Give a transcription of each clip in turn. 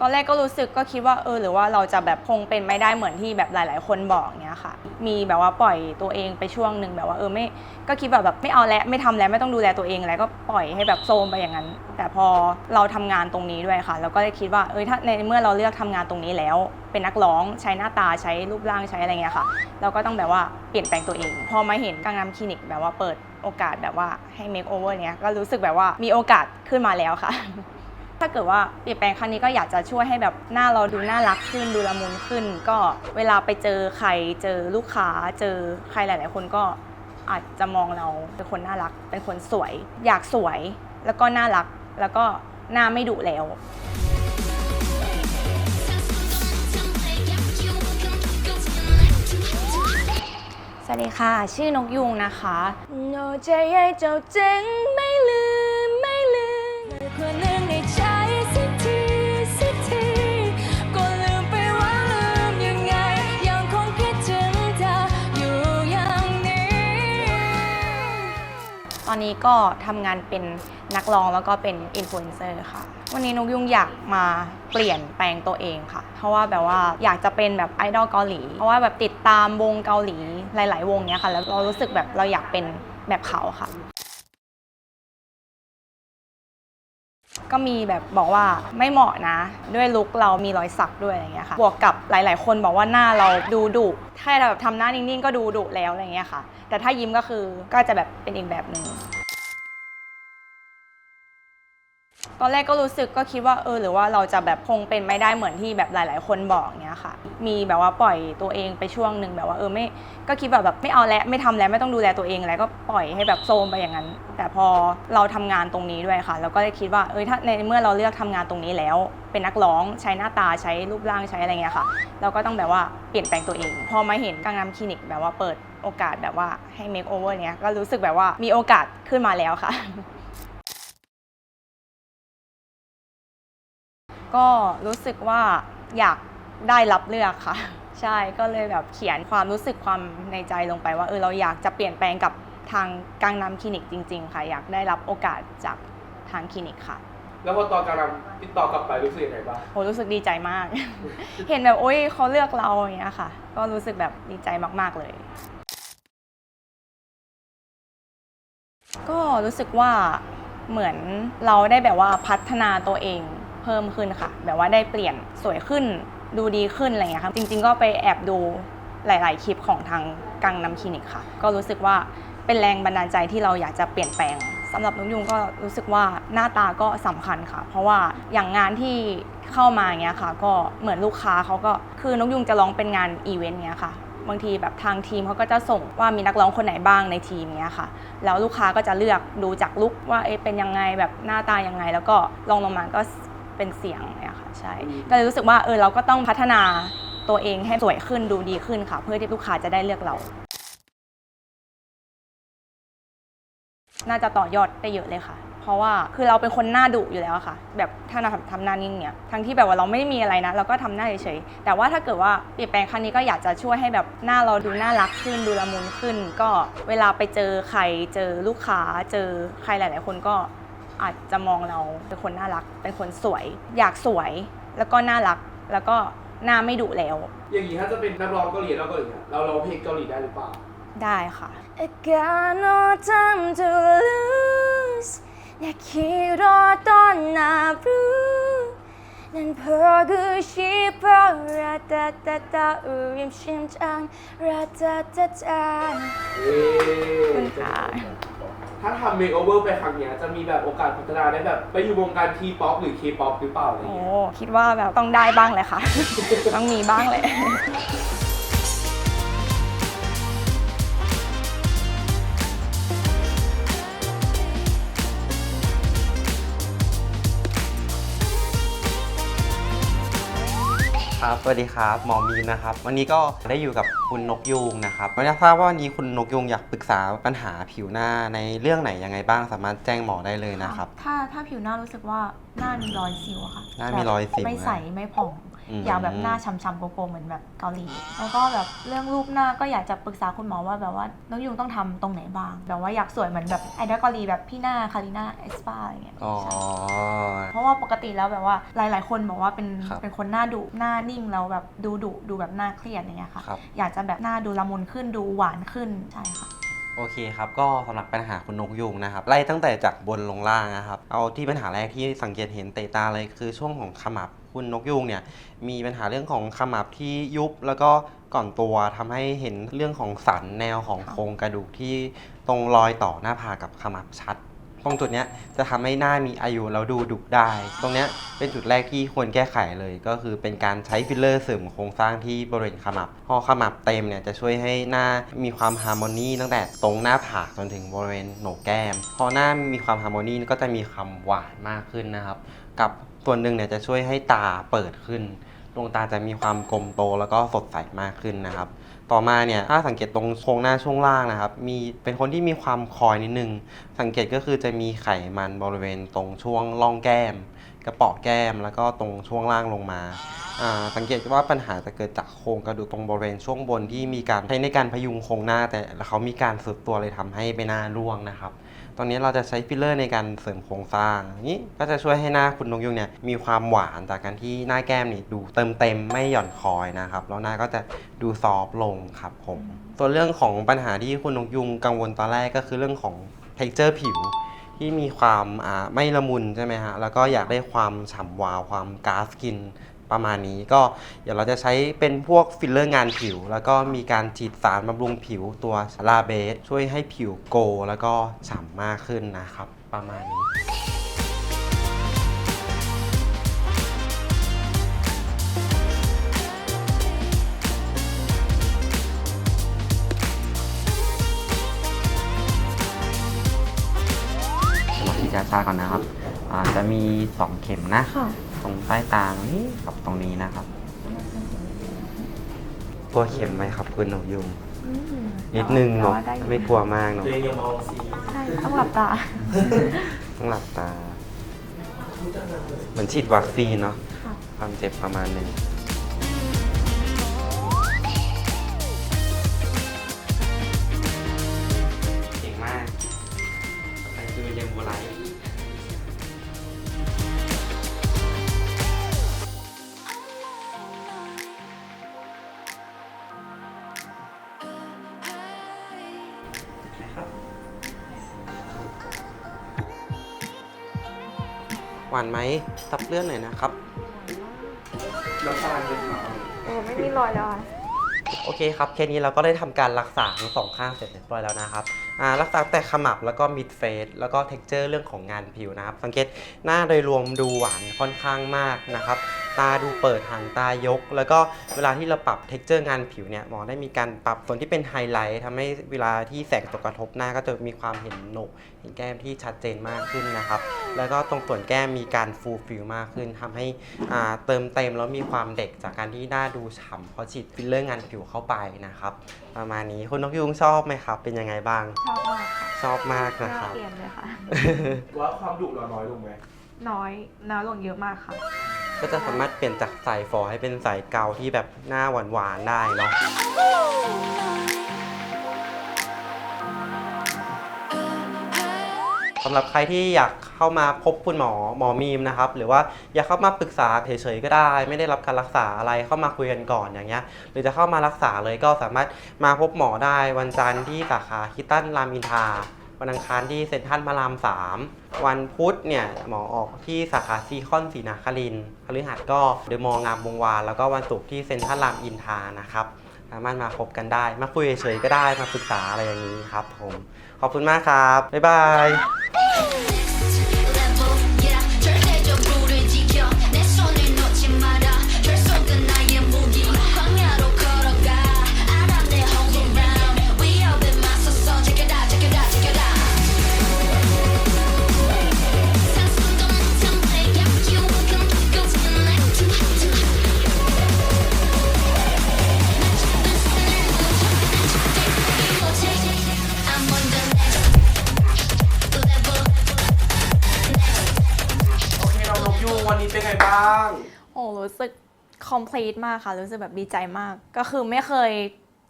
ตอนแรกก็รู้สึกก็คิดว่าเออหรือว่าเราจะแบบคงเป็นไม่ได้เหมือนที่แบบหลาย ๆ คนบอกเนี้ยค่ะ มีแบบว่าปล่อยตัวเองไปช่วงหนึ่งแบบว่าเออไม่ก็คิดแบบแบบไม่เอาแล้วไม่ทำแล้วไม่ต้องดูแลตัวเองแล้วก็ปล่อยให้แบบโซมไปอย่างนั้น แต่พอเราทำงานตรงนี้ด้วยค่ะเราก็เลยคิดว่าเออถ้าในเมื่อเราเลือกทำงานตรงนี้แล้ว เป็นนักร้องใช้หน้าตาใช้รูปร่างใช้อะไรเงี้ยค่ะ เราก็ต้องแบบว่าเปลี่ยนแปลงตัวเอง พอมาเห็นกังนำคลินิกแบบว่าเปิดโอกาสแบบว่าให้ make over เนี้ยก็รู้สึกแบบว่ามีโอกาสขึ้นมาแล้วค่ะ ถ้าเกิดว่าเปลี่ยนแปลงครั้งนี้ก็อยากจะช่วยให้แบบหน้าเราดูน่ารักขึ้นดูละมุนขึ้น ก็เวลาไปเจอใครเจอลูกค้า เจอใครหลาย ๆ คนก็อาจจะมองเราเป็นคนน่ารัก เป็นคนสวย อยากสวยแล้วก็น่ารักแล้วก็หน้าไม่ดุแล้วสวัสดีค่ะ ชื่อนกยุงนะคะโนใจใหญ่เจ้าเจ๋งไม่ลื ตอนนี้ก็ทำงานเป็นนักร้องแล้วก็เป็นอินฟลูเอนเซอร์ค่ะ วันนี้นุกยุงอยากมาเปลี่ยนแปลงตัวเองค่ะ เพราะว่าแบบว่าอยากจะเป็นแบบไอดอลเกาหลี เพราะว่าแบบติดตามวงเกาหลีหลาย ๆ วงเนี้ยค่ะ แล้วเรารู้สึกแบบเราอยากเป็นแบบเขาค่ะ ก็มีแบบบอกว่าไม่เหมาะนะ ด้วยลุคเรามีรอยสักด้วยอะไรเงี้ยค่ะ บวกกับหลาย ๆ คนบอกว่าหน้าเราดูดุถ้าเราแบบทำหน้านิ่ง ๆ ก็ดูดุแล้วอะไรเงี้ยค่ะ แต่ถ้ายิ้มก็คือก็จะแบบเป็นอีกแบบหนึ่ง ตอนแรกก็รู้สึกก็คิดว่าเออหรือว่าเราจะแบบคงเป็นไม่ได้เหมือนที่แบบหลาย ๆ คนบอกเนี้ยค่ะ มีแบบว่าปล่อยตัวเองไปช่วงหนึ่งแบบว่าเออไม่ก็คิดแบบแบบไม่เอาแล้วไม่ทำแล้วไม่ต้องดูแลตัวเองแล้วก็ปล่อยให้แบบโซมไปอย่างนั้น แต่พอเราทำงานตรงนี้ด้วยค่ะเราก็เลยคิดว่าเออถ้าในเมื่อเราเลือกทำงานตรงนี้แล้ว เป็นนักร้องใช้หน้าตาใช้รูปร่างใช้อะไรเงี้ยค่ะ เราก็ต้องแบบว่าเปลี่ยนแปลงตัวเอง พอมาเห็นกังนำคลินิกแบบว่าเปิดโอกาสแบบว่าให้ make over เนี้ยก็รู้สึกแบบว่ามีโอกาสขึ้นมาแล้วค่ะ ก็รู้สึกว่าอยากได้รับเลือกค่ะ ใช่ก็เลยแบบเขียนความรู้สึกความในใจลงไปว่าเออเราอยากจะเปลี่ยนแปลงกับทางกังนำคลินิกจริง ๆ ค่ะ อยากได้รับโอกาสจากทางคลินิกค่ะแล้วพอตอนกำลังติดต่อกลับไปรู้สึกยังไงบ้างโหรู้สึกดีใจมาก เห็นแบบโอ๊ยเขาเลือกเราอย่างเงี้ยค่ะ ก็รู้สึกแบบดีใจมาก ๆเลย ก็รู้สึกว่าเหมือนเราได้แบบว่าพัฒนาตัวเองเพิ่มขึ้นค่ะ แบบว่าได้เปลี่ยนสวยขึ้นดูดีขึ้นอะไรเงี้ยค่ะจริง ๆ ก็ไปแอบดูหลาย ๆ คลิปของทางกังนำคลินิกค่ะ ก็รู้สึกว่าเป็นแรงบันดาลใจที่เราอยากจะเปลี่ยนแปลงสำหรับนุกยุงก็รู้สึกว่าหน้าตาก็สำคัญค่ะ เพราะว่าอย่างงานที่เข้ามาเงี้ยค่ะ ก็เหมือนลูกค้าเขาก็คือนกยุงจะร้องเป็นงานอีเวนต์เงี้ยค่ะบางทีแบบทางทีมเขาก็จะส่งว่ามีนักร้องคนไหนบ้างในทีมเนี้ยค่ะ แล้วลูกค้าก็จะเลือกดูจากลุกว่าเอ๊ะเป็นยังไงแบบหน้าตายังไง แล้วก็ลองลงมาก็ เป็นเสียงเนี่ยค่ะใช่อืมก็เลยรู้สึกว่าเออเราก็ต้องพัฒนาตัวเองให้สวยขึ้นดูดีขึ้นค่ะ เพื่อที่ลูกค้าจะได้เลือกเรา น่าจะต่อยอดได้เยอะเลยค่ะ เพราะว่าคือเราเป็นคนหน้าดุอยู่แล้วอะค่ะ แบบถ้าเราทำหน้านิ่งเนี่ยทั้งที่แบบว่าเราไม่ได้มีอะไรนะ เราก็ทำหน้าเฉยๆแต่ว่าถ้าเกิดว่าเปลี่ยนแปลงครั้งนี้ก็อยากจะช่วยให้แบบหน้าเราดูน่ารักขึ้นดูละมุนขึ้น ก็เวลาไปเจอใครเจอลูกค้าเจอใครหลาย ๆ คนก็ อาจจะมองเราเป็นคนน่ารัก เป็นคนสวย อยากสวย แล้วก็น่ารัก แล้วก็หน้าไม่ดุแล้ว อย่างนี้ถ้าจะเป็นนักร้องเกาหลีเราเกาหลีอะเราร้องเพลงเกาหลีได้หรือเปล่า ได้ค่ะ I got no time to lose 내 길어 떠나루 난 보고 싶어 라따따따 우림 심장 라따따따 เย้ ขอบคุณค่ะ ถ้าทำเมคโอเวอร์ไปครั้งเนี้ยจะมีแบบโอกาสพัฒนาได้แบบ ไปอยู่วงการทีป๊อปหรือเคป๊อปหรือเปล่าอะไรโอ้เงี้ย คิดว่าแบบต้องได้บ้างเลยค่ะ ต้องมีบ้างเลย ครับ สวัสดีครับ หมอมีนนะครับ วันนี้ก็ได้อยู่กับคุณนกยูงนะครับไม่ทราบว่าวันนี้คุณนกยูงอยากปรึกษาปัญหาผิวหน้าในเรื่องไหนยังไงบ้างสามารถแจ้งหมอได้เลยนะครับ ถ้าถ้าผิวหน้ารู้สึกว่าหน้ามีรอยสิวอะค่ะหน้ามีรอยสิวไม่ใสไม่ผ่อง อืมอยากแบบหน้าช้ำๆโกๆเหมือนแบบเกาหลี แล้วก็แบบเรื่องรูปหน้าก็อยากจะปรึกษาคุณหมอว่าแบบว่าน้องยุงต้องทำตรงไหนบ้าง แบบว่าอยากสวยเหมือนแบบไอดอลเกาหลีแบบพี่หน้าคาริน่าเอสปาอะไรเงี้ยอ๋อใช่เพราะว่าปกติแล้วแบบว่าหลาย ๆ คนบอกว่าเป็นครับเป็นคนหน้าดุหน้านิ่งแล้วแบบดูดุดูแบบหน้าเครียดอย่างเงี้ยค่ะครับอยากจะแบบหน้าดูละมุนขึ้นดูหวานขึ้นใช่ค่ะโอเคครับก็สำหรับปัญหาคุณนกยุงนะครับไล่ตั้งแต่จากบนลงล่างนะครับ เอาที่ปัญหาแรกที่สังเกตเห็นเตะตาเลยคือช่วงของขมับ คุณนกยุงเนี่ยมีปัญหาเรื่องของขมับที่ยุบแล้วก็ก่อนตัวทำให้เห็นเรื่องของสันแนวของโครงกระดูกที่ตรงรอยต่อหน้าผากกับขมับชัด รงจุดเนี้ยจะทำให้หน้ามีอายุแล้วดูดุได้ ตรงเนี้ยเป็นจุดแรกที่ควรแก้ไขเลย ก็คือเป็นการใช้ฟิลเลอร์เสริมโครงสร้างที่บริเวณขมับ พอขมับเต็มเนี่ยจะช่วยให้หน้ามีความฮาร์โมนีตั้งแต่ตรงหน้าผากจนถึงบริเวณโหนกแก้ม พอหน้ามีความฮาร์โมนีก็จะมีความหวานมากขึ้นนะครับ กับส่วนหนึ่งเนี่ยจะช่วยให้ตาเปิดขึ้น ดวงตาจะมีความกลมโตแล้วก็สดใสมากขึ้นนะครับ ต่อมาเนี่ยถ้าสังเกตตรงโครงหน้าช่วงล่างนะครับ มีเป็นคนที่มีความคอยนิดนึง สังเกตก็คือจะมีไขมันบริเวณตรงช่วงร่องแก้ม กระเป๋อแก้มแล้วก็ตรงช่วงล่างลงมาสังเกตว่าปัญหาจะเกิดจากโครงกระดูกตรงบริเวณช่วงบนที่มีการใช้ในการพยุงโครงหน้า แต่เขามีการสุดตัวเลยทำให้ใบหน้าร่วงนะครับตอนนี้เราจะใช้ฟิลเลอร์ในการเสริมโครงสร้างนี้ก็จะช่วยให้หน้าคุณนกยุงเนี่ยมีความหวานจากการที่หน้าแก้มนี่ดูเติมเต็มไม่หย่อนคอยนะครับแล้วหน้าก็จะดูซอฟต์ลงครับผมส่วนเรื่องของปัญหาที่คุณนกยุงกังวลตอนแรกก็คือเรื่องของ texture ผิว ที่มีความอ่าไม่ละมุนใช่ไหมฮะ แล้วก็อยากได้ความฉ่ำวาวความกาสกินประมาณนี้ ก็เดี๋ยวเราจะใช้เป็นพวกฟิลเลอร์งานผิว แล้วก็มีการฉีดสารบำรุงผิวตัวลาเบสช่วยให้ผิวโกลแล้วก็ฉ่ำมากขึ้นนะครับ ประมาณนี้ สวัสดีจ้าชาก่อนนะครับอ่าจะมี2เข็มนะ ค่ะ ตรงใต้ตานี้กับตรงนี้นะครับ กลัวเข็มไหมครับคุณหนูยุงนิดนึงเนาะแต่ว่ด้อยู่ไม่กลัวมากเนาะตัวเองอย่ามองซีใช่ต้องหลับตา ต้องหลับตา เหมือนฉีดวัคซีนเนาะค่ะ ความเจ็บประมาณหนึ่งานไหมซับเลือดหน่อยนะครับน้ำตาลเป็นขาวโอ้ไม่มีรอยแล้วอะโอเคครับ เคสนี้เราก็ได้ทำการรักษาทั้งสองข้างเสร็จเรียบร้อยแล้วนะครับอ่ารักษาแต่ขมับแล้วก็มิดเฟสแล้วก็เท็กเจอร์เรื่องของงานผิวนะครับ สังเกตหน้าโดยรวมดูหวานค่อนข้างมากนะครับ ตาดูเปิดหางตายก แล้วก็เวลาที่เราปรับเท็กเจอร์งานผิวเนี่ยหมอได้มีการปรับส่วนที่เป็นไฮไลท์ทำให้เวลาที่แสงตกกระทบหน้าก็จะมีความเห็นโหนกเห็นแก้มที่ชัดเจนมากขึ้นนะครับ แล้วก็ตรงส่วนแก้มมีการฟูลฟิลมากขึ้นทำให้อ่าเติมเต็มแล้วมีความเด็กจากการที่หน้าดูฉ่ำเพราะฉีดฟิลเลอร์งานผิวเข้าไปนะครับ ประมาณนี้คุณนกยุงชอบไหมครับ เป็นยังไงบ้าง ชอบมากค่ะชอบมากหนะน้าครับเปลี่ยนเลยค่ะว่าความดุเราน้อยลงไหมน้อยน้อยลงเยอะมากค่ะ ก็จะสามารถเปลี่ยนจากสายฝอให้เป็นสายเกาที่แบบหน้าหวานๆได้เนาะสำหรับใครที่อยากเข้ามาพบคุณหมอหมอมีมนะครับ หรือว่าอยากเข้ามาปรึกษาเฉยๆก็ได้ ไม่ได้รับการรักษาอะไรเข้ามาคุยกันก่อนอย่างเงี้ย หรือจะเข้ามารักษาเลยก็สามารถมาพบหมอได้วันจันทร์ที่สาขาคิตันรามอินทรา วันอังคารที่เซ็นทรัลพระรามสามวันพุธเนี่ยหมอออกที่สาขาซีคอนศรีนครินทร์พฤหัสก็เดอะมองามวงวานแล้วก็วันศุกร์ที่เซ็นทรัลรามอินทานะครับสามารถมาพบกันได้ มาคุยเฉยๆก็ได้มาปรึกษาอะไรอย่างนี้ครับผม ขอบคุณมากครับ บ๊ายบาย complete มากค่ะ รู้สึกแบบดีใจมาก ก็คือไม่เคย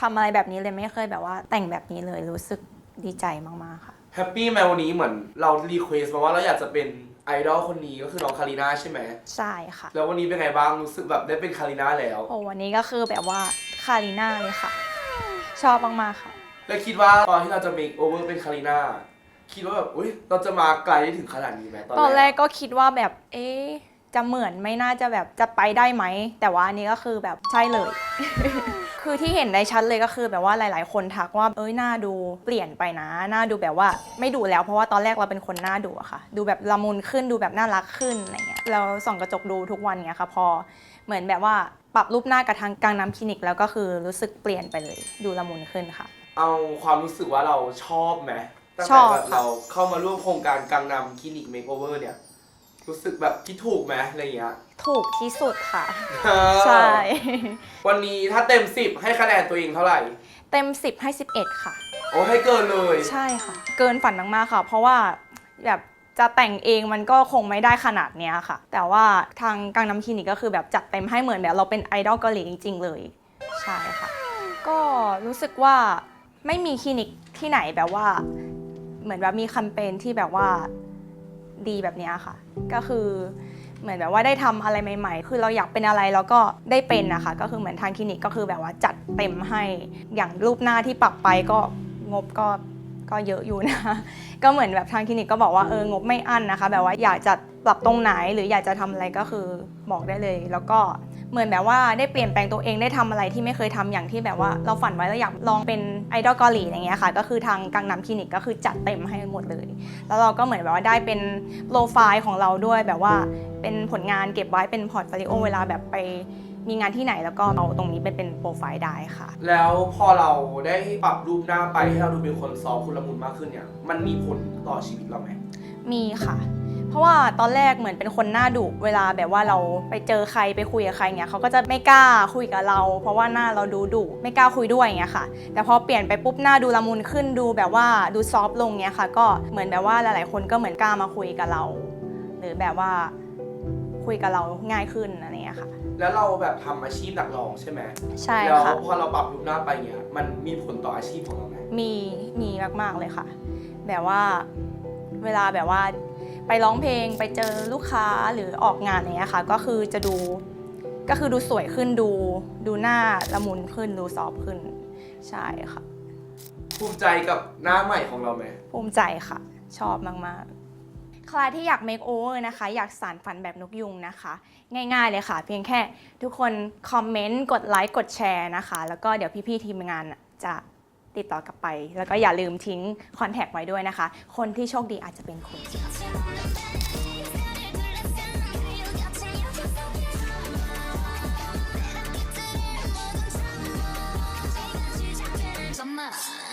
ทำอะไรแบบนี้เลยไม่เคยแบบว่าแต่งแบบนี้เลยรู้สึกดีใจมากๆค่ะ แฮปปี้ไหมวันนี้เหมือนเรารีเควสมาว่าเราอยากจะเป็นไอดอลคนนี้ก็คือน้องคาริน่าใช่ไหม ใช่ค่ะ แล้ววันนี้เป็นไงบ้างรู้สึกแบบได้เป็นคาริน่าแล้ว โอ้วันนี้ก็คือแบบว่าคาริน่าเลยค่ะ ชอบมากๆค่ะ แล้วคิดว่าตอนที่เราจะ make over เป็นคาริน่าคิดว่าแบบอุ้ยเราจะมาไกลได้ถึงขนาดนี้ไหมตอนแรกก็คิดว่าแบบเอ๊ะ จะเหมือนไม่น่าจะแบบจะไปได้ไหม แต่ว่าอันนี้ก็คือแบบใช่เลย คือที่เห็นได้ชัดเลยก็คือแบบว่าหลาย ๆ คนทักว่าเอ้ยหน้าดูเปลี่ยนไปนะ หน้าดูแบบว่าไม่ดูแล้วเพราะว่าตอนแรกเราเป็นคนหน้าดูอะค่ะ ดูแบบละมุนขึ้นดูแบบน่ารักขึ้นอะไรเงี้ยเราส่องกระจกดูทุกวันเงี้ยค่ะพอเหมือนแบบว่าปรับรูปหน้ากับทางกลางน้ำคลินิกแล้วก็คือรู้สึกเปลี่ยนไปเลย ดูละมุนขึ้นค่ะ เอาความรู้สึกว่าเราชอบไหมตั้งชแต่อบแบบค่ะ เราเข้ามาร่วมโครงการกังนำคลินิก make over เนี่ย รู้สึกแบบคิดถูกไหมอะไรเงี้ย ถูกที่สุดค่ะ ใช่ วันนี้ถ้าเต็ม 10 ให้คะแนนตัวเองเท่าไหร่ เต็ม 10 ให้ 11 ค่ะ โอ้ให้เกินเลย ใช่ค่ะ เกินฝันมากๆค่ะ เพราะว่าแบบจะแต่งเองมันก็คงไม่ได้ขนาดเนี้ยค่ะ แต่ว่าทางกังนำคลินิกก็คือแบบจัดเต็มให้เหมือนแบบเราเป็นไอดอลเกาหลีจริงๆเลย ใช่ค่ะ ก็รู้สึกว่าไม่มีคลินิกที่ไหนแบบว่า เหมือนแบบมีแคัมเปญที่แบบว่า ดีแบบนี้ค่ะ ก็คือเหมือนแบบว่าได้ทำอะไรใหม่ ๆ คือเราอยากเป็นอะไรเราก็ได้เป็นนะคะ ก็คือเหมือนทางคลินิกก็คือแบบว่าจัดเต็มให้อย่างรูปหน้าที่ปรับไปก็งบก็ ก็เยอะอยู่นะ ก็เหมือนแบบทางคลินิกก็บอกว่าเอองบไม่อั้นนะคะ แบบว่าอยากจะปรับตรงไหนหรืออยากจะทำอะไรก็คือบอกได้เลย แล้วก็เหมือนแบบว่าได้เปลี่ยนแปลงตัวเองได้ทำอะไรที่ไม่เคยทำอย่างที่แบบว่าเราฝันไว้แล้วอยากลองเป็นไอดอลเกาหลีอย่างเงี้ยค่ะ ก็คือทางกังนำคลินิกก็คือจัดเต็มให้หมดเลย แล้วเราก็เหมือนแบบว่าได้เป็นโลไฟล์ของเราด้วยแบบว่าเป็นผลงานเก็บไว้เป็นพอร์ตโฟลิโอเวลาแบบไป มีงานที่ไหนแล้วก็เอาตรงนี้ไปเป็นโปรไฟล์ได้ค่ะ แล้วพอเราได้ปรับรูปหน้าไปให้เราดูเป็นคนซอฟต์คุณละมุนมากขึ้นเนี่ย มันมีผลต่อชีวิตเราไหมมีค่ะ เพราะว่าตอนแรกเหมือนเป็นคนหน้าดุเวลาแบบว่าเราไปเจอใครไปคุยกับใครเงี้ยเขาก็จะไม่กล้าคุยกับเรา เพราะว่าหน้าเราดูดุไม่กล้าคุยด้วยอย่างเงี้ยค่ะ แต่พอเปลี่ยนไปปุ๊บหน้าดูละมุนขึ้นดูแบบว่าดูซอฟต์ลงเงี้ยค่ะ ก็เหมือนแบบว่าหลายๆ คนก็เหมือนกล้ามาคุยกับเรา หรือแบบว่าคุยกับเราง่ายขึ้นอะไรเงี้ยค่ะ แล้วเราแบบทำอาชีพนักร้องใช่ไหมใช่แล้วค่ะ พอเราปรับรูปหน้าไปเนี่ยมันมีผลต่ออาชีพของเราไหมมีมีมาก ๆ เลยค่ะ แบบว่าเวลาแบบว่า ไปร้องเพลงไปเจอลูกค้าหรือออกงานอย่างเงี้ยค่ะ ก็คือจะดูก็คือดูสวยขึ้นดู ดูหน้าละมุนขึ้นดูซอฟต์ขึ้น ใช่ค่ะ ภูมิใจกับหน้าใหม่ของเราไหมภูมิใจค่ะ ชอบมาก ๆ ใครที่อยาก make over นะคะ อยากสานฝันแบบนกยุงนะคะ ง่ายๆเลยค่ะ เพียงแค่ทุกคนคอมเมนต์กดไลค์กดแชร์นะคะ แล้วก็เดี๋ยวพี่ๆทีมงานจะติดต่อกลับไป แล้วก็อย่าลืมทิ้งคอนแทคไว้ด้วยนะคะ คนที่โชคดีอาจจะเป็นคุณ Summer.